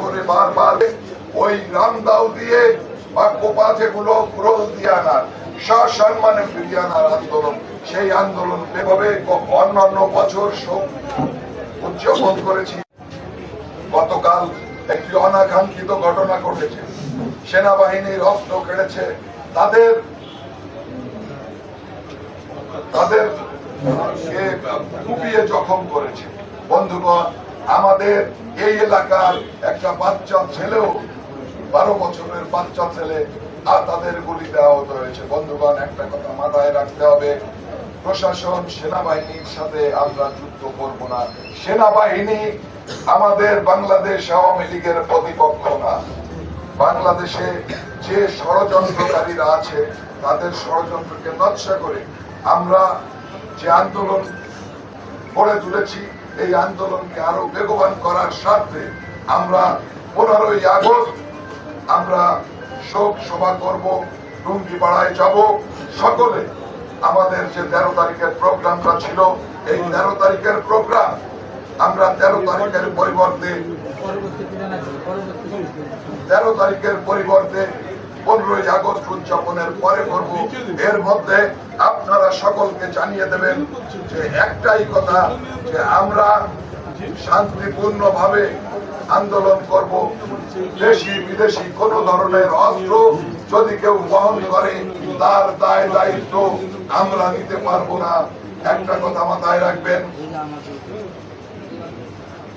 করে বারবার ওই রামদাও দিয়ে বা কোপা যেগুলো ক্রোল দিয়ে আনার। সসম্মানে ফিরিয়ে আনার আন্দোলন। সেই আন্দোলন এভাবে অন্যান্য বছর উদযাপন করেছি, গতকাল একটি অনাকাঙ্ক্ষিত ঘটনা ঘটেছে। সেনাবাহিনীর অস্ত্র কেড়েছে। তাদের তাদের কুপিয়ে জখম করেছে। বন্ধুগণ আমাদের এই এলাকার একটা বাচ্চা ছেলেও বারো বছরের বাচ্চা ছেলে, আর তাদের গুলিতে আহত হয়েছে। বন্ধুগণ, একটা কথা মাথায় রাখতে হবে। প্রশাসন, সেনাবাহিনীর সাথে আমরা যুদ্ধ করব না। সেনাবাহিনী আমাদের বাংলাদেশ আওয়ামী লীগের প্রতিপক্ষ না। বাংলাদেশে যে ষড়যন্ত্রকারীরা আছে, তাদের ষড়যন্ত্রকে নকশা করে আমরা যে আন্দোলন গড়ে তুলেছি এই আন্দোলনকে আরও বেগবান করার স্বার্থে আমরা পনেরোই আগস্ট আমরা শোক সভা করব টুঙ্গিপাড়ায় যাব। সকলে আমাদের যে তেরো তারিখের প্রোগ্রামটা ছিল, এই তেরো তারিখের প্রোগ্রাম আমরা তেরো তারিখের পরিবর্তে তেরো তারিখের পরিবর্তে পনেরোই আগস্ট উদযাপনের পরে করব। এর মধ্যে আপনারা সকলকে জানিয়ে দেবেন যে একটাই কথা, যে আমরা শান্তিপূর্ণ ভাবে আন্দোলন করব। দেশি বিদেশি কোন ধরনের অস্ত্র যদি কেউ বহন করে, তার দায় দায়িত্ব আমরা নিতে পারব না। একটা কথা মাথায় রাখবেন।